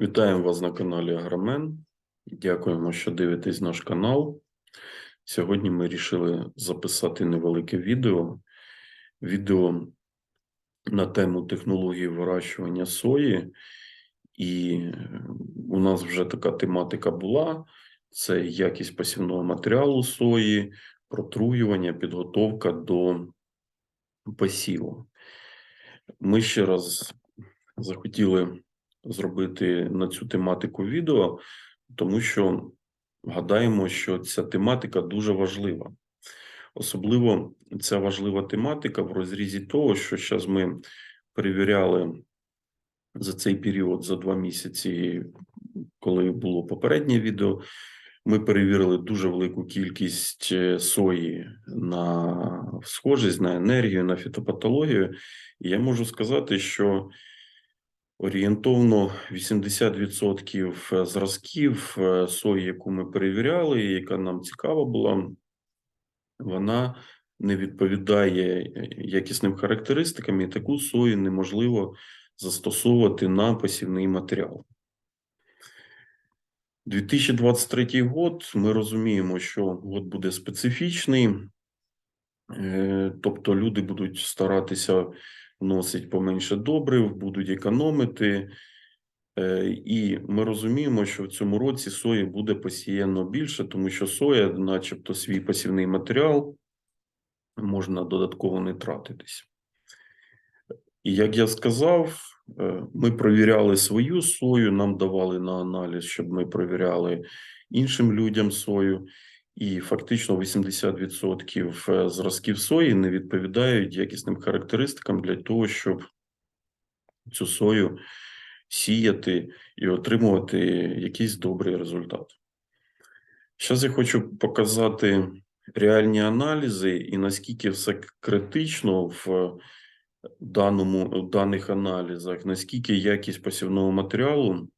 Вітаємо вас на каналі Агромен. Дякуємо, що дивитесь наш канал. Сьогодні ми вирішили записати невелике відео. Відео на тему технології вирощування сої. І е, у нас вже така тематика була: це якість посівного матеріалу сої, протруювання, підготовка до посіву. Ми ще раз захотіли зробити на цю тематику відео, тому що гадаємо, що ця тематика дуже важлива. Особливо ця важлива тематика в розрізі того, що зараз ми перевіряли за цей період, за два місяці, коли було попереднє відео. Ми перевірили дуже велику кількість е, сої на схожість, на енергію, на фітопатологію. І я можу сказати, що орієнтовно 80% зразків е, сої, яку ми перевіряли, яка нам цікава була, вона не відповідає е, якісним характеристикам, і таку сою неможливо застосовувати на посівний матеріал. 2023 год ми розуміємо, що год буде специфічний, е, тобто люди будуть старатися вносити поменше добрив, будуть економити. Е, І ми розуміємо, що в цьому році сої буде посіяно більше, тому що соя, начебто, свій посівний матеріал можна додатково не тратитись. І як я сказав, е, ми провіряли свою сою, нам давали на аналіз, щоб ми провіряли іншим людям сою. І фактично 80% е, зразків сої не відповідають якісним характеристикам для того, щоб цю сою сіяти і отримувати якийсь добрий результат. Зараз я хочу показати реальні аналізи і наскільки все критично в даному, в даних аналізах, наскільки якість посівного матеріалу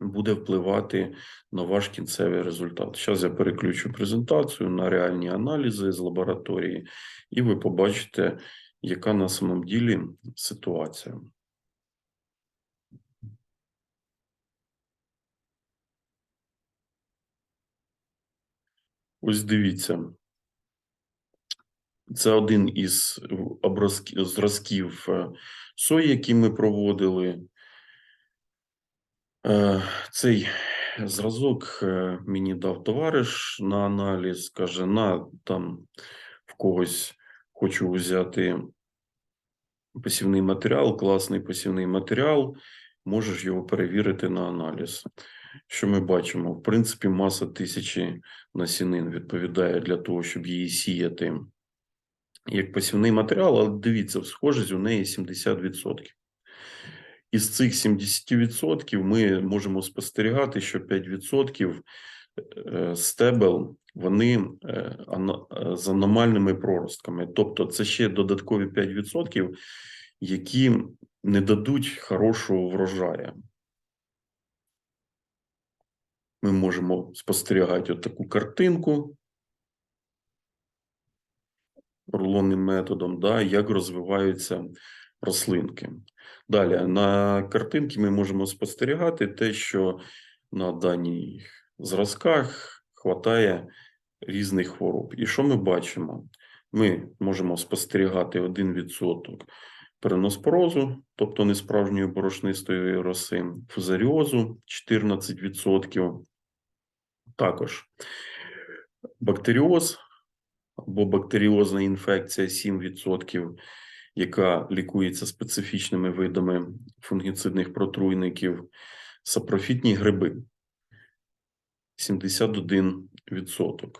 буде впливати на ваш кінцевий результат. Зараз я переключу презентацію на реальні аналізи з лабораторії, і ви побачите, яка на самом ділі ситуація. Ось дивіться. Це один із зразків е, сої, які ми проводили. Е, Цей зразок е, мені дав товариш на аналіз, каже: на там в когось хочу взяти посівний матеріал, класний посівний матеріал, можеш його перевірити на аналіз. Що ми бачимо? В принципі, маса тисячі насінин відповідає для того, щоб її сіяти як посівний матеріал, але дивіться, схожість у неї 70%. Із цих 70% ми можемо спостерігати, що 5% е, стебел вони е, з аномальними проростками. Тобто, це ще додаткові 5%, які не дадуть хорошого врожаю. Ми можемо спостерігати таку картинку рулонним методом, да, як розвиваються рослинки. Далі на картинці ми можемо спостерігати те, що на даних зразках хватає різних хвороб. І що ми бачимо? Ми можемо спостерігати 1% переноспорозу, тобто несправжньої борошнистої роси, фузаріозу 14%, також бактеріоз або бактеріозна інфекція 7%, яка лікується специфічними видами фунгіцидних протруйників, сапрофітні гриби 71%.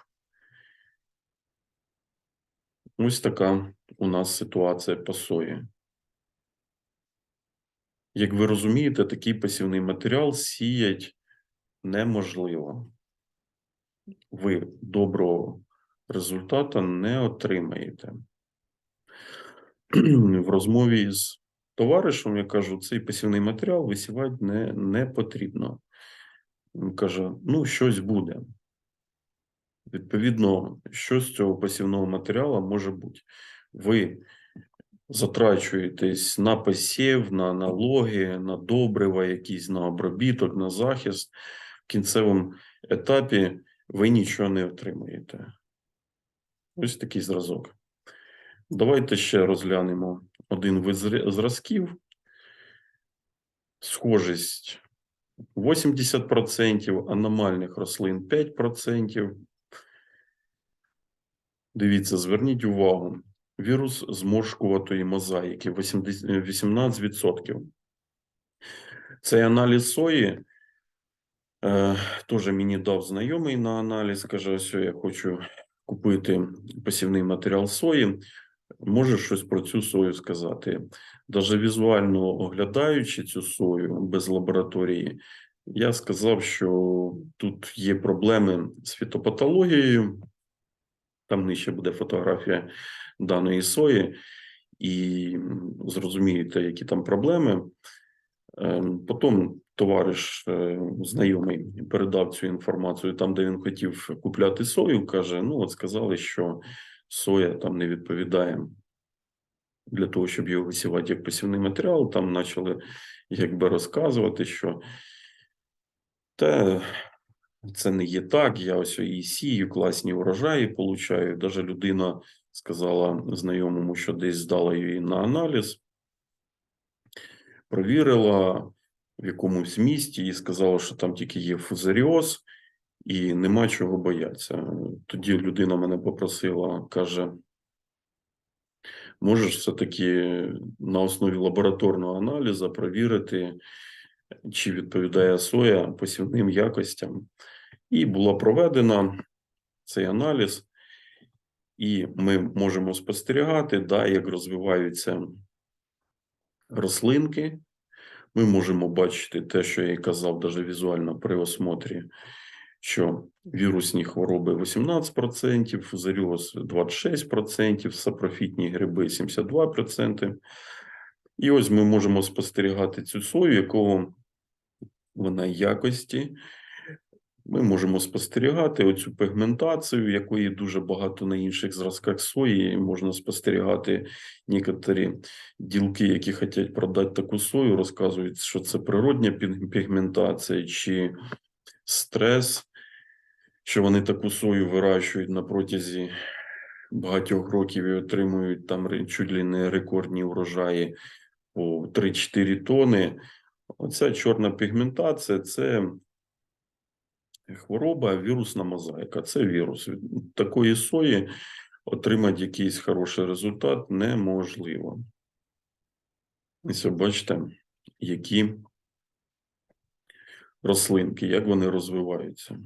Ось така у нас ситуація по сої. Як ви розумієте, такий посівний матеріал сіять неможливо. Ви доброго результату не отримаєте. В розмові з товаришем я кажу, цей посівний матеріал висівати не, не потрібно. Він каже: ну, щось буде. Відповідно, що з цього посівного матеріалу може бути? Ви затрачуєтесь на посів, на налоги, на добрива, якісь на обробіток, на захист, в кінцевому етапі ви нічого не отримаєте. Ось такий зразок. Давайте ще розглянемо один вид зразків. Схожість 80%, аномальних рослин 5%. Дивіться, зверніть увагу. Вірус зморшкуватої мозаїки 18%. Цей аналіз сої е, теж мені дав знайомий на аналіз. Каже, ось я хочу купити посівний матеріал сої. Можеш щось про цю сою сказати? Даже візуально оглядаючи цю сою без лабораторії, я сказав, що тут є проблеми з фітопатологією. Там нижче буде фотографія даної сої, і зрозумієте, які там проблеми. Ем, Потім товариш е, знайомий передав цю інформацію там, де він хотів купляти сою. Каже: ну, от сказали, що соя там не відповідає для того, щоб його висівати як посівний матеріал. Там почали якби розказувати, що те це не є так. Я ось її сію, класні урожаї получаю. Даже людина сказала знайомому, що десь здала її на аналіз, провірила в якомусь місті і сказала, що там тільки є фузаріоз і нема чого боятися. Тоді людина мене попросила, каже. Можеш все-таки на основі лабораторного аналізу провірити, чи відповідає соя посівним якостям. І була проведена цей аналіз, і ми можемо спостерігати, да, як розвиваються рослинки. Ми можемо бачити те, що я казав, навіть візуально при осмотрі, що вірусні хвороби 18%, фузаріоз 26%, сапрофітні гриби 72%. І ось ми можемо спостерігати цю сою, якого вона якості. Ми можемо спостерігати оцю пігментацію, якої дуже багато на інших зразках сої. Можна спостерігати некоторі ділки, які хочуть продати таку сою, розказують, що це природня пігментація чи стрес, що вони таку сою вирощують на протязі багатьох років і отримують там чуть ли не рекордні урожаї по 3-4 тони. Оця чорна пігментація це хвороба, вірусна мозаїка. Це вірус. Від такої сої отримати якийсь хороший результат неможливо. Ось бачите, які рослинки, як вони розвиваються.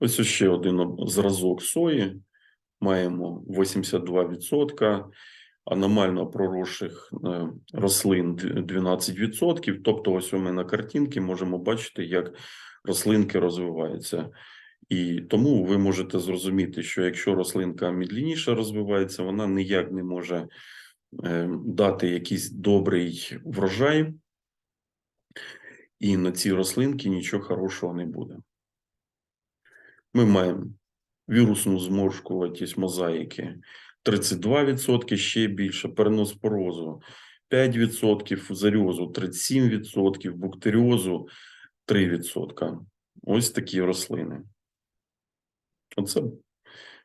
Ось ще один зразок сої. Маємо 82%, аномально проросших е, рослин 12%. Тобто, ось ми на картинці можемо бачити, як рослинки розвиваються. І тому ви можете зрозуміти, що якщо рослинка медленніше розвивається, вона ніяк не може е, дати якийсь добрий врожай, і на цій рослинці нічого хорошого не буде. Ми маємо вірусну зморшкуватість мозаїки 32%, ще більше, переноспорозу 5%, фузаріозу 37%, бактеріозу 3%. Ось такі рослини. Оце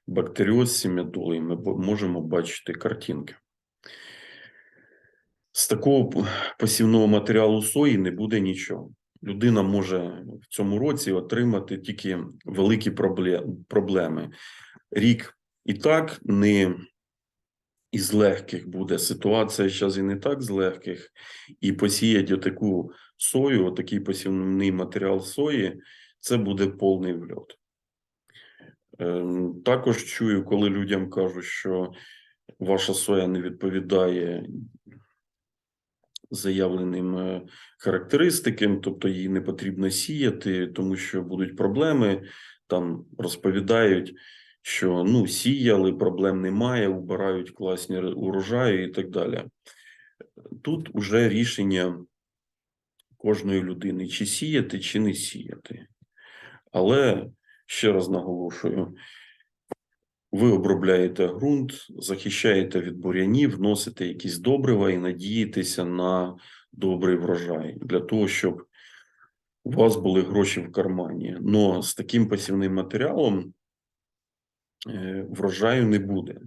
бактеріоз сім'ядулий. Ми можемо бачити картинки. З такого посівного матеріалу сої не буде нічого. Людина може в цьому році отримати тільки великі проблеми. Рік і так не із легких буде. Ситуація зараз і не так з легких. І посіяти отаку сою, отакий посівний матеріал сої, це буде повний вльот. Ем, Також чую, коли людям кажуть, що ваша соя не відповідає заявленим е, характеристикам, тобто її не потрібно сіяти, тому що будуть проблеми. Там розповідають, що ну сіяли, проблем немає, убирають класні урожаї і так далі. Тут уже рішення кожної людини, чи сіяти, чи не сіяти. Але ще раз наголошую: ви обробляєте ґрунт, захищаєте від бур'янів, вносите якісь добрива і надієтеся на добрий врожай для того, щоб у вас були гроші в кармані. Но з таким пасівним матеріалом е, врожаю не буде.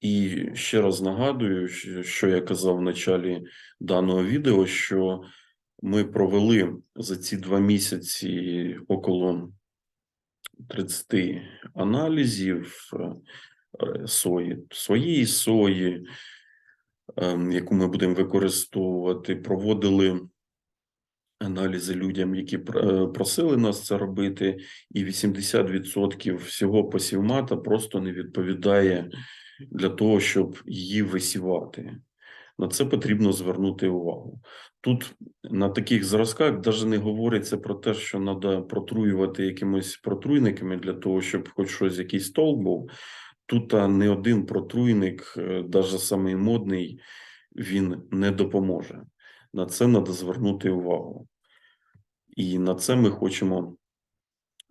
І ще раз нагадую, що я казав в началі даного відео, що ми провели за ці два місяці около 30 аналізів е, сої, своєї сої, ем, яку ми будемо використовувати, проводили аналізи людям, які е, просили нас це робити, і 80% всього посівмата просто не відповідає для того, щоб її висівати. На це потрібно звернути увагу. Тут на таких зразках навіть не говориться про те, що треба протруювати якимось протруйниками для того, щоб хоч щось якийсь толк був. Тут не один протруйник, навіть самий модний, він не допоможе. На це треба звернути увагу. І на це ми хочемо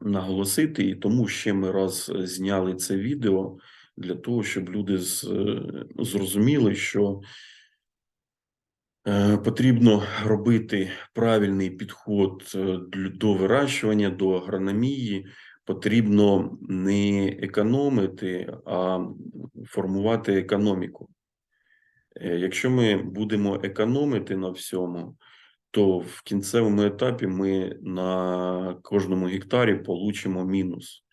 наголосити, і тому ще ми раз зняли це відео для того, щоб люди е, зрозуміли, що е, потрібно робити правильний підход е, до вирощування, до агрономії. Потрібно не економити, а формувати економіку. Е, Якщо ми будемо економити на всьому, то в кінцевому етапі ми на кожному гектарі получимо мінус.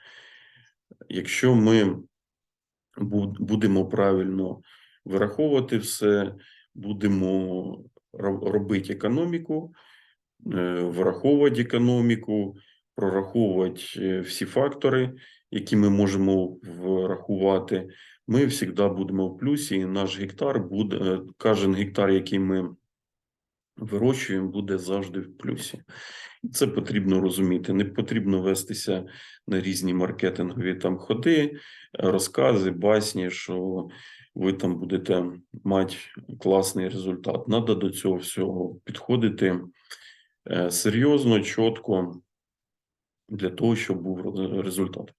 Якщо ми будемо правильно вираховувати все, будемо робити економіку, е, враховувати економіку, прораховувати е, всі фактори, які ми можемо врахувати, ми завжди будемо в плюсі, і наш гектар буде, е, кожен гектар, який ми вирощуємо, буде завжди в плюсі. І Це потрібно розуміти. Не потрібно вестися на різні маркетингові там ходи, розкази, басні, що ви там будете мати класний результат. Надо до цього всього підходити е, серйозно, чітко, для того, щоб був результат.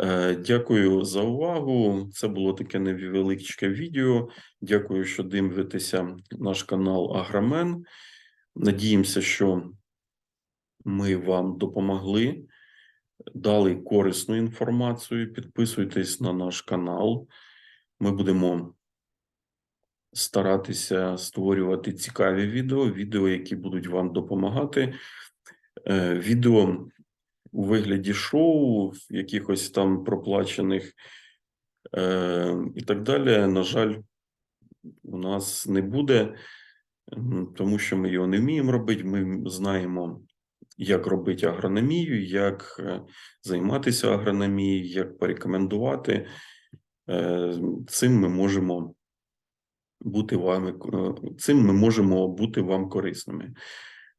Е, Дякую за увагу. Це було таке невеличке відео. Дякую, що дивитеся наш канал Агромен. Надіємося, що ми вам допомогли, дали корисну інформацію. Підписуйтесь на наш канал. Ми будемо старатися створювати цікаві відео, відео, які будуть вам допомагати. Е, Відео у вигляді шоу, якихось там проплачених е, і так далі. На жаль, у нас не буде, тому що ми його не вміємо робити. Ми знаємо, як робити агрономію, як е, займатися агрономією, як порекомендувати. Е, Цим ми можемо бути вами, е, цим ми можемо бути вам корисними.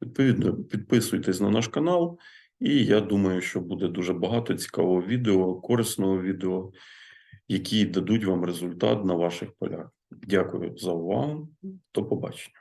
Відповідно, підписуйтесь на наш канал, і я думаю, що буде дуже багато цікавого відео, корисного відео, які дадуть вам результат на ваших полях. Дякую за увагу. До побачення.